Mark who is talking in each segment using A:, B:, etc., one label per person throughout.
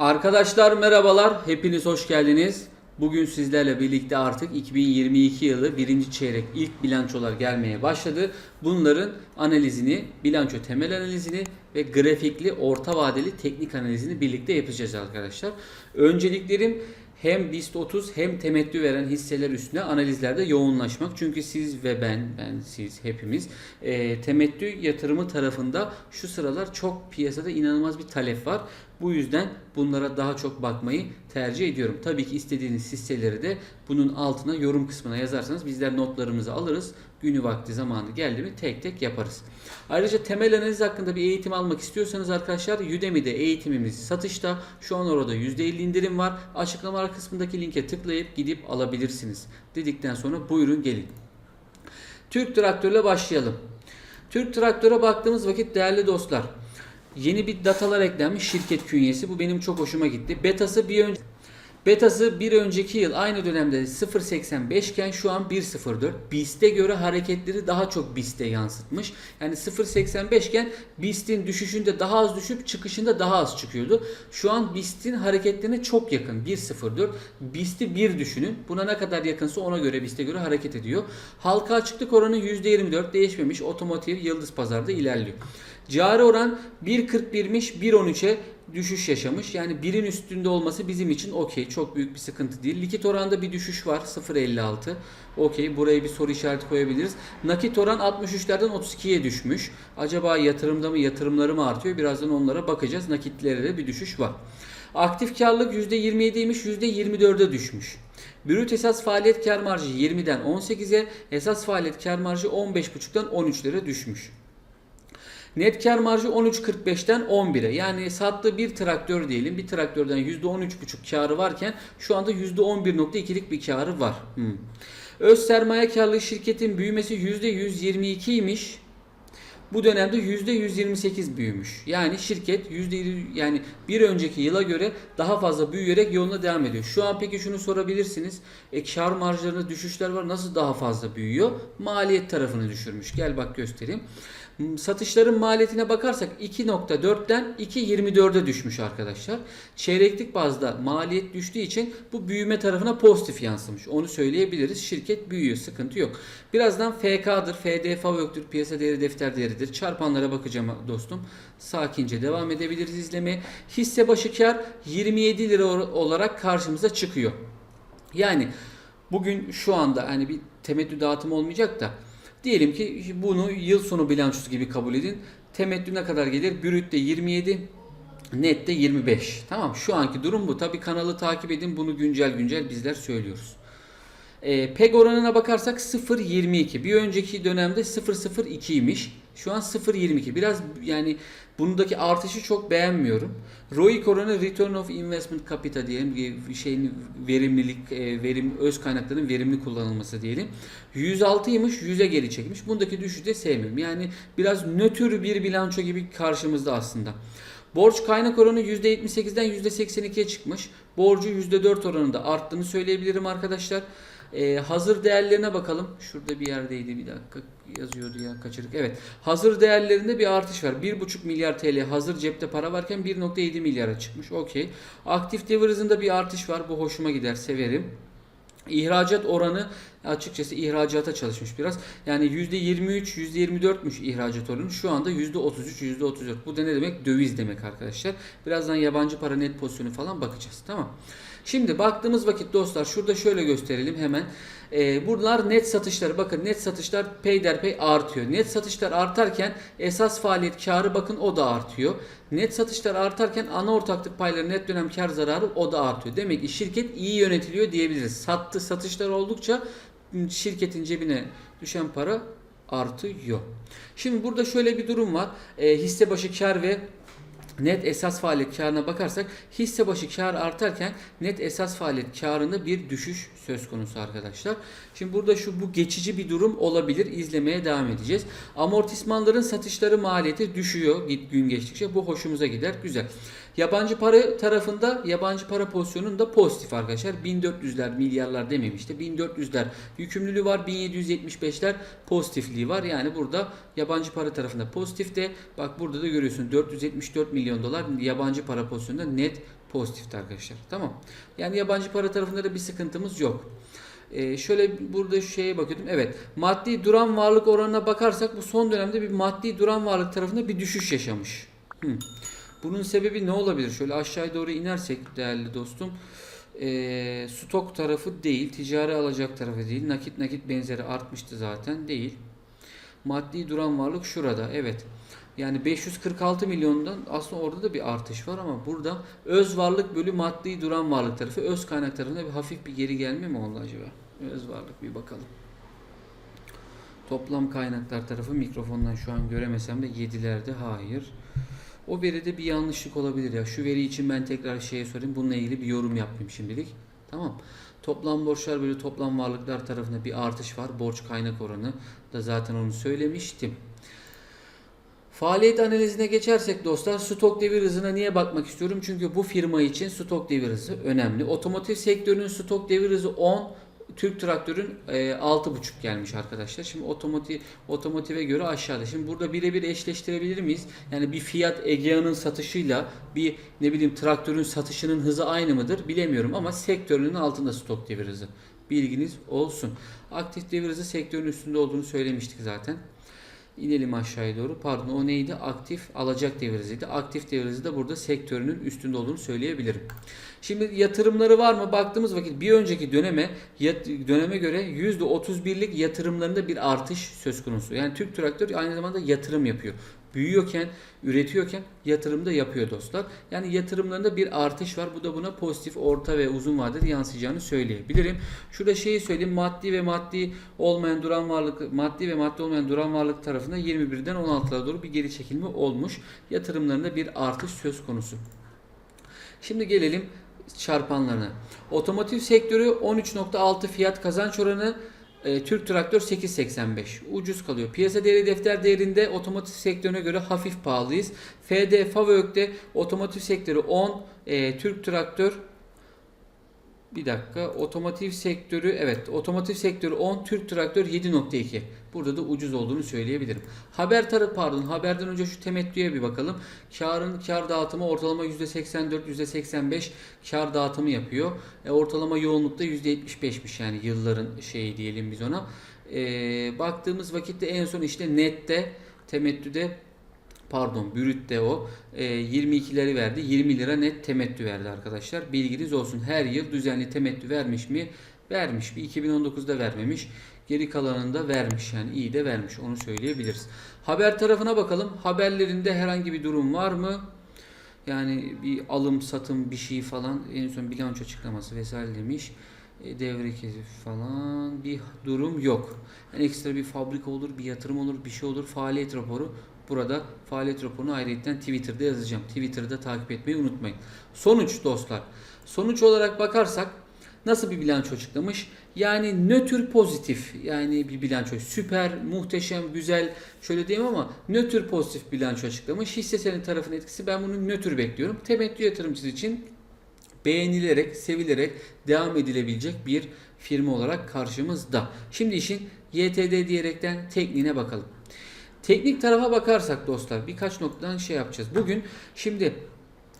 A: Arkadaşlar merhabalar, hepiniz hoş geldiniz. Bugün sizlerle birlikte artık 2022 yılı birinci çeyrek ilk bilançolar gelmeye başladı. Bunların analizini, bilanço temel analizini ve grafikli orta vadeli teknik analizini birlikte yapacağız arkadaşlar. Önceliklerim hem BIST 30 hem temettü veren hisseler üstüne analizlerde yoğunlaşmak. Çünkü siz ve ben, ben siz hepimiz e, temettü yatırımı tarafında şu sıralar çok piyasada inanılmaz bir talep var. Bu yüzden bunlara daha çok bakmayı tercih ediyorum. Tabii ki istediğiniz hisseleri de bunun altına yorum kısmına yazarsanız bizler notlarımızı alırız. Günü vakti zamanı geldi mi tek tek yaparız. Ayrıca temel analiz hakkında bir eğitim almak istiyorsanız arkadaşlar Udemy'de eğitimimiz satışta. Şu an orada %50 indirim var. Açıklamalar kısmındaki linke tıklayıp gidip alabilirsiniz. Dedikten sonra buyurun gelin. Türk Traktör'le başlayalım. Türk Traktör'e baktığımız vakit değerli dostlar yeni bir datalar eklenmiş şirket künyesi. Bu benim çok hoşuma gitti. Betası bir önce Betası bir önceki yıl aynı dönemde 0.85 iken şu an 1.04. BIST'e göre hareketleri daha çok BIST'e yansıtmış. Yani 0.85 iken BIST'in düşüşünde daha az düşüp çıkışında daha az çıkıyordu. Şu an BIST'in hareketlerine çok yakın. 1.04. BIST'i 1 düşünün. Buna ne kadar yakınsa ona göre BIST'e göre hareket ediyor. Halka açıklık oranı %24 değişmemiş. Otomotiv Yıldız Pazar'da ilerliyor. Cari oran 1.41'miş 1.13'e düşüş yaşamış. Yani birin üstünde olması bizim için okey. Çok büyük bir sıkıntı değil. Likit oranda bir düşüş var. 0.56. Okey. Buraya bir soru işareti koyabiliriz. Nakit oran 63'lerden 32'ye düşmüş. Acaba yatırımda mı yatırımları mı artıyor? Birazdan onlara bakacağız. Nakitlere de bir düşüş var. Aktif karlılık %27'ymiş %24'e düşmüş. Brüt esas faaliyet kar marjı 20'den 18'e, esas faaliyet kar marjı 15.5'tan 13'lere düşmüş. Net kar marjı 13.45'ten 11'e. Yani sattığı bir traktör diyelim. Bir traktörden %13.5 karı varken şu anda %11.2'lik bir karı var. Hmm. Öz sermaye karlılığı şirketin büyümesi %122'ymiş. Bu dönemde %128 büyümüş. Yani şirket %7 yani bir önceki yıla göre daha fazla büyüyerek yoluna devam ediyor. Şu an peki şunu sorabilirsiniz. E kar marjlarında düşüşler var. Nasıl daha fazla büyüyor? Maliyet tarafını düşürmüş. Gel bak göstereyim. Satışların maliyetine bakarsak 2.4'ten 2.24'e düşmüş arkadaşlar. Çeyreklik bazda maliyet düştüğü için bu büyüme tarafına pozitif yansımış. Onu söyleyebiliriz. Şirket büyüyor. Sıkıntı yok. Birazdan FK'dır, FDF yoktur. Piyasa değeri defter değeridir. Çarpanlara bakacağım dostum. Sakince devam edebiliriz izlemeye. Hisse başı kar 27 lira olarak karşımıza çıkıyor. Yani bugün şu anda hani bir temettü dağıtımı olmayacak da Diyelim ki bunu yıl sonu bilançosu gibi kabul edin. Temettü ne kadar gelir? Brütte 27, nette 25. Tamam şu anki durum bu. Tabi kanalı takip edin. Bunu güncel güncel bizler söylüyoruz. E, PEG oranına bakarsak 0.22. Bir önceki dönemde 0.02 imiş. Şu an 0.22. Biraz yani bundaki artışı çok beğenmiyorum. ROIC oranı Return of Investment Capital diyelim. Şeyin verimlilik, e, verim öz kaynakların verimli kullanılması diyelim. 106'ymış, 100'e geri çekmiş. Bundaki düşüşü de sevmiyorum. Yani biraz nötr bir bilanço gibi karşımızda aslında. Borç kaynak oranı %78'den %82'ye çıkmış. Borcu %4 oranında arttığını söyleyebilirim arkadaşlar. Ee, hazır değerlerine bakalım. Şurada bir yerdeydi bir dakika yazıyordu ya kaçırdık. Evet. Hazır değerlerinde bir artış var. 1,5 milyar TL hazır cepte para varken 1,7 milyara çıkmış. Okey. Aktif devir bir artış var. Bu hoşuma gider. Severim. İhracat oranı açıkçası ihracata çalışmış biraz. Yani %23, %24'müş ihracat oranı. Şu anda %33, %34. Bu da ne demek? Döviz demek arkadaşlar. Birazdan yabancı para net pozisyonu falan bakacağız. Tamam. Şimdi baktığımız vakit dostlar şurada şöyle gösterelim hemen. Ee, bunlar net satışları. Bakın net satışlar peyderpey artıyor. Net satışlar artarken esas faaliyet karı bakın o da artıyor. Net satışlar artarken ana ortaklık payları net dönem kar zararı o da artıyor. Demek ki şirket iyi yönetiliyor diyebiliriz. Sattı satışlar oldukça şirketin cebine düşen para artıyor. Şimdi burada şöyle bir durum var. E, hisse başı kar ve net esas faaliyet karına bakarsak hisse başı kar artarken net esas faaliyet karında bir düşüş söz konusu arkadaşlar. Şimdi burada şu bu geçici bir durum olabilir. İzlemeye devam edeceğiz. Amortismanların satışları maliyeti düşüyor gün geçtikçe. Bu hoşumuza gider. Güzel. Yabancı para tarafında yabancı para pozisyonunda pozitif arkadaşlar. 1400'ler milyarlar demeyeyim işte 1400'ler yükümlülüğü var. 1775'ler pozitifliği var. Yani burada yabancı para tarafında pozitif de bak burada da görüyorsun 474 milyon dolar yabancı para pozisyonunda net pozitifti arkadaşlar. Tamam. Yani yabancı para tarafında da bir sıkıntımız yok. Ee, şöyle burada şu şeye bakıyordum. Evet. Maddi duran varlık oranına bakarsak bu son dönemde bir maddi duran varlık tarafında bir düşüş yaşamış. Hı. Bunun sebebi ne olabilir? Şöyle aşağıya doğru inersek değerli dostum. Ee, stok tarafı değil, ticari alacak tarafı değil, nakit nakit benzeri artmıştı zaten değil. Maddi duran varlık şurada. Evet. Yani 546 milyondan aslında orada da bir artış var ama burada öz varlık bölü maddi duran varlık tarafı öz kaynak tarafında bir hafif bir geri gelme mi oldu acaba? Öz varlık bir bakalım. Toplam kaynaklar tarafı mikrofondan şu an göremesem de 7'lerde hayır. O veride bir yanlışlık olabilir ya. Şu veri için ben tekrar şeye sorayım. Bununla ilgili bir yorum yapayım şimdilik. Tamam. Toplam borçlar bölü toplam varlıklar tarafında bir artış var. Borç kaynak oranı da zaten onu söylemiştim. Faaliyet analizine geçersek dostlar stok devir hızına niye bakmak istiyorum? Çünkü bu firma için stok devir hızı önemli. Otomotiv sektörünün stok devir hızı 10, Türk Traktör'ün e, 6.5 gelmiş arkadaşlar. Şimdi otomotiv otomotive göre aşağıda. Şimdi burada birebir eşleştirebilir miyiz? Yani bir Fiat Egea'nın satışıyla bir ne bileyim traktörün satışının hızı aynı mıdır? Bilemiyorum ama sektörünün altında stok devir hızı. Bilginiz olsun. Aktif devir hızı sektörün üstünde olduğunu söylemiştik zaten. İnelim aşağıya doğru. Pardon o neydi? Aktif alacak devir hızıydı. Aktif devir hızı da burada sektörünün üstünde olduğunu söyleyebilirim. Şimdi yatırımları var mı? Baktığımız vakit bir önceki döneme döneme göre %31'lik yatırımlarında bir artış söz konusu. Yani Türk Traktör aynı zamanda yatırım yapıyor. Büyüyorken, üretiyorken yatırım da yapıyor dostlar. Yani yatırımlarında bir artış var. Bu da buna pozitif, orta ve uzun vadede yansıyacağını söyleyebilirim. Şurada şeyi söyleyeyim. Maddi ve maddi olmayan duran varlık, maddi ve maddi olmayan duran varlık tarafında 21'den 16'lara doğru bir geri çekilme olmuş. Yatırımlarında bir artış söz konusu. Şimdi gelelim çarpanlarına. Otomotiv sektörü 13.6 fiyat kazanç oranı e, Türk Traktör 8.85 ucuz kalıyor. Piyasa değeri defter değerinde otomotiv sektörüne göre hafif pahalıyız. FD Favök'te otomotiv sektörü 10, e, Türk Traktör bir dakika. Otomotiv sektörü evet. Otomotiv sektörü 10, Türk Traktör 7.2. Burada da ucuz olduğunu söyleyebilirim. Haber tarafı pardon. Haberden önce şu temettüye bir bakalım. Karın kar dağıtımı ortalama %84, %85 kar dağıtımı yapıyor. E, ortalama yoğunlukta %75'miş yani yılların şeyi diyelim biz ona. E, baktığımız vakitte en son işte nette temettüde pardon brütte o. E, 22'leri verdi. 20 lira net temettü verdi arkadaşlar. Bilginiz olsun. Her yıl düzenli temettü vermiş mi? Vermiş. Bir 2019'da vermemiş. Geri kalanında vermiş. Yani iyi de vermiş. Onu söyleyebiliriz. Haber tarafına bakalım. Haberlerinde herhangi bir durum var mı? Yani bir alım satım bir şey falan. En son bilanço açıklaması vesaire demiş. E, devre kezi falan. Bir durum yok. Yani ekstra bir fabrika olur, bir yatırım olur, bir şey olur. Faaliyet raporu burada faaliyet raporunu ayrıca Twitter'da yazacağım. Twitter'da takip etmeyi unutmayın. Sonuç dostlar. Sonuç olarak bakarsak nasıl bir bilanço açıklamış? Yani nötr pozitif yani bir bilanço. Süper, muhteşem, güzel şöyle diyeyim ama nötr pozitif bilanço açıklamış. Hisse senedi tarafının etkisi ben bunu nötr bekliyorum. Temettü yatırımcısı için beğenilerek, sevilerek devam edilebilecek bir firma olarak karşımızda. Şimdi işin YTD diyerekten tekniğine bakalım. Teknik tarafa bakarsak dostlar birkaç noktadan şey yapacağız. Bugün şimdi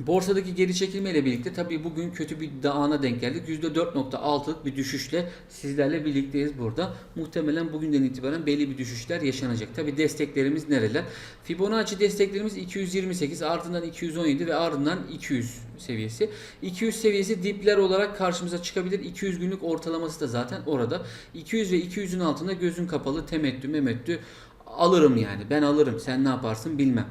A: borsadaki geri çekilme ile birlikte tabii bugün kötü bir dağına denk geldik. %4.6'lık bir düşüşle sizlerle birlikteyiz burada. Muhtemelen bugünden itibaren belli bir düşüşler yaşanacak. Tabii desteklerimiz nereler? Fibonacci desteklerimiz 228, ardından 217 ve ardından 200 seviyesi. 200 seviyesi dipler olarak karşımıza çıkabilir. 200 günlük ortalaması da zaten orada. 200 ve 200'ün altında gözün kapalı temettü memettü alırım yani. Ben alırım. Sen ne yaparsın bilmem.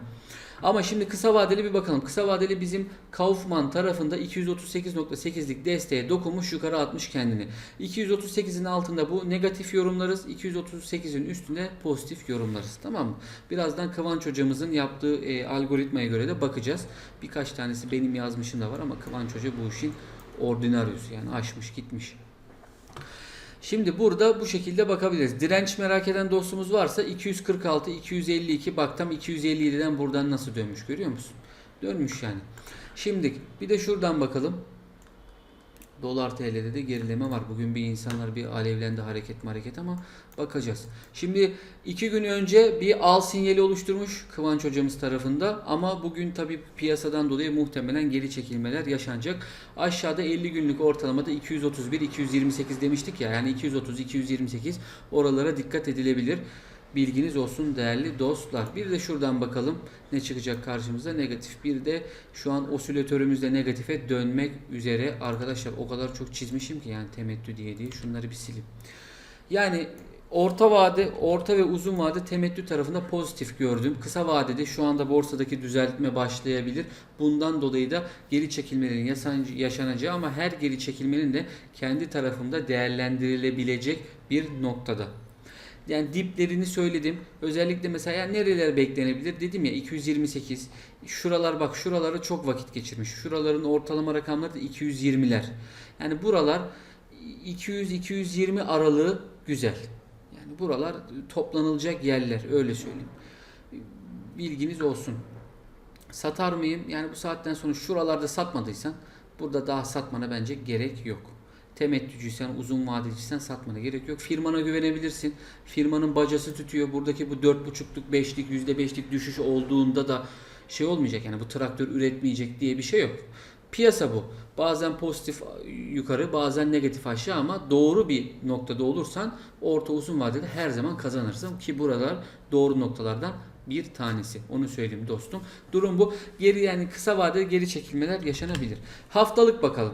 A: Ama şimdi kısa vadeli bir bakalım. Kısa vadeli bizim Kaufman tarafında 238.8'lik desteğe dokunmuş yukarı atmış kendini. 238'in altında bu negatif yorumlarız. 238'in üstünde pozitif yorumlarız. Tamam mı? Birazdan Kıvanç hocamızın yaptığı e, algoritmaya göre de bakacağız. Birkaç tanesi benim yazmışım da var ama Kıvanç hoca bu işin ordinaryusu yani aşmış gitmiş. Şimdi burada bu şekilde bakabiliriz. Direnç merak eden dostumuz varsa 246, 252 bak tam 257'den buradan nasıl dönmüş görüyor musun? Dönmüş yani. Şimdi bir de şuradan bakalım. Dolar TL'de de gerileme var. Bugün bir insanlar bir alevlendi hareket hareket ama bakacağız. Şimdi iki gün önce bir al sinyali oluşturmuş Kıvanç hocamız tarafında ama bugün tabi piyasadan dolayı muhtemelen geri çekilmeler yaşanacak. Aşağıda 50 günlük ortalamada 231-228 demiştik ya yani 230-228 oralara dikkat edilebilir. Bilginiz olsun değerli dostlar. Bir de şuradan bakalım ne çıkacak karşımıza negatif. Bir de şu an osilatörümüz de negatife dönmek üzere. Arkadaşlar o kadar çok çizmişim ki yani temettü diye diye şunları bir sileyim. Yani orta vade, orta ve uzun vade temettü tarafında pozitif gördüm. Kısa vadede şu anda borsadaki düzeltme başlayabilir. Bundan dolayı da geri çekilmelerin yaşanacağı ama her geri çekilmenin de kendi tarafında değerlendirilebilecek bir noktada. Yani diplerini söyledim. Özellikle mesela nereler beklenebilir dedim ya 228. Şuralar bak şuraları çok vakit geçirmiş. Şuraların ortalama rakamları da 220'ler. Yani buralar 200-220 aralığı güzel. Yani buralar toplanılacak yerler öyle söyleyeyim. Bilginiz olsun. Satar mıyım? Yani bu saatten sonra şuralarda satmadıysan burada daha satmana bence gerek yok. Temettücüysen, uzun vadeciysen satmana gerek yok. Firmana güvenebilirsin. Firmanın bacası tutuyor. Buradaki bu 4,5'luk, 5'lik, %5'lik düşüş olduğunda da şey olmayacak. Yani bu traktör üretmeyecek diye bir şey yok. Piyasa bu. Bazen pozitif yukarı, bazen negatif aşağı ama doğru bir noktada olursan orta uzun vadede her zaman kazanırsın ki buralar doğru noktalardan bir tanesi. Onu söyleyeyim dostum. Durum bu. Geri yani kısa vadede geri çekilmeler yaşanabilir. Haftalık bakalım.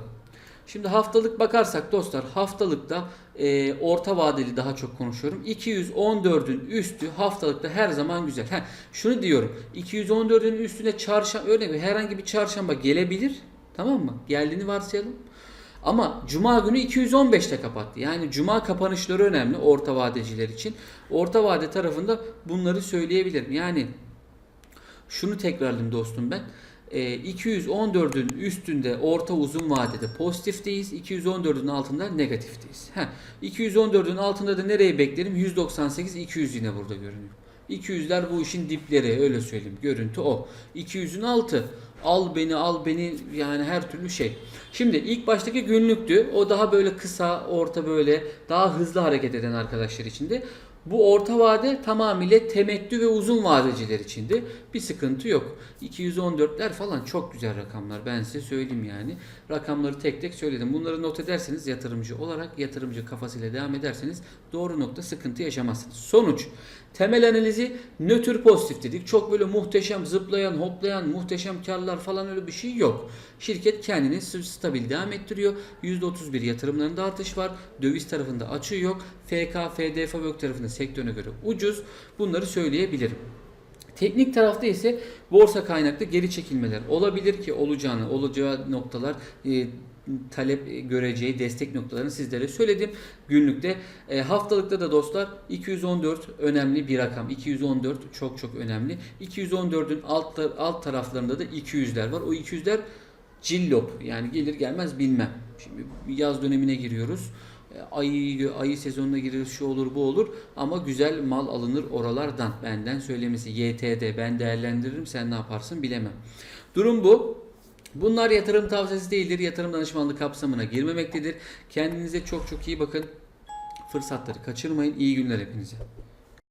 A: Şimdi haftalık bakarsak dostlar haftalıkta e, orta vadeli daha çok konuşuyorum. 214'ün üstü haftalıkta her zaman güzel. Heh, şunu diyorum. 214'ün üstüne çarşamba örnek herhangi bir çarşamba gelebilir. Tamam mı? Geldiğini varsayalım. Ama cuma günü 215'te kapattı. Yani cuma kapanışları önemli orta vadeciler için. Orta vade tarafında bunları söyleyebilirim. Yani şunu tekrarlayayım dostum ben. E, 214'ün üstünde orta uzun vadede pozitifteyiz. 214'ün altında negatifteyiz. Heh, 214'ün altında da nereye beklerim? 198 200 yine burada görünüyor. 200'ler bu işin dipleri öyle söyleyeyim. Görüntü o. 200'ün altı. Al beni al beni yani her türlü şey. Şimdi ilk baştaki günlüktü. O daha böyle kısa, orta böyle daha hızlı hareket eden arkadaşlar içindi. Bu orta vade tamamıyla temettü ve uzun vadeciler içindi. Bir sıkıntı yok. 214'ler falan çok güzel rakamlar. Ben size söyleyeyim yani. Rakamları tek tek söyledim. Bunları not ederseniz yatırımcı olarak yatırımcı kafasıyla devam ederseniz doğru nokta sıkıntı yaşamazsınız. Sonuç temel analizi nötr pozitif dedik. Çok böyle muhteşem zıplayan, hoplayan, muhteşem karlar falan öyle bir şey yok. Şirket kendini stabil devam ettiriyor. %31 yatırımlarında artış var. Döviz tarafında açığı yok. FK, FD, FAVÖK tarafında sektöre göre ucuz. Bunları söyleyebilirim. Teknik tarafta ise borsa kaynaklı geri çekilmeler olabilir ki olacağını, olacağı noktalar e, talep göreceği destek noktalarını sizlere söyledim. Günlükte e, haftalıkta da dostlar 214 önemli bir rakam. 214 çok çok önemli. 214'ün alt alt taraflarında da 200'ler var. O 200'ler cillop yani gelir gelmez bilmem. Şimdi yaz dönemine giriyoruz. E, Ayı, ayı sezonuna gireriz şu olur bu olur ama güzel mal alınır oralardan benden söylemesi YTD ben değerlendiririm sen ne yaparsın bilemem. Durum bu. Bunlar yatırım tavsiyesi değildir. Yatırım danışmanlığı kapsamına girmemektedir. Kendinize çok çok iyi bakın. Fırsatları kaçırmayın. İyi günler hepinize.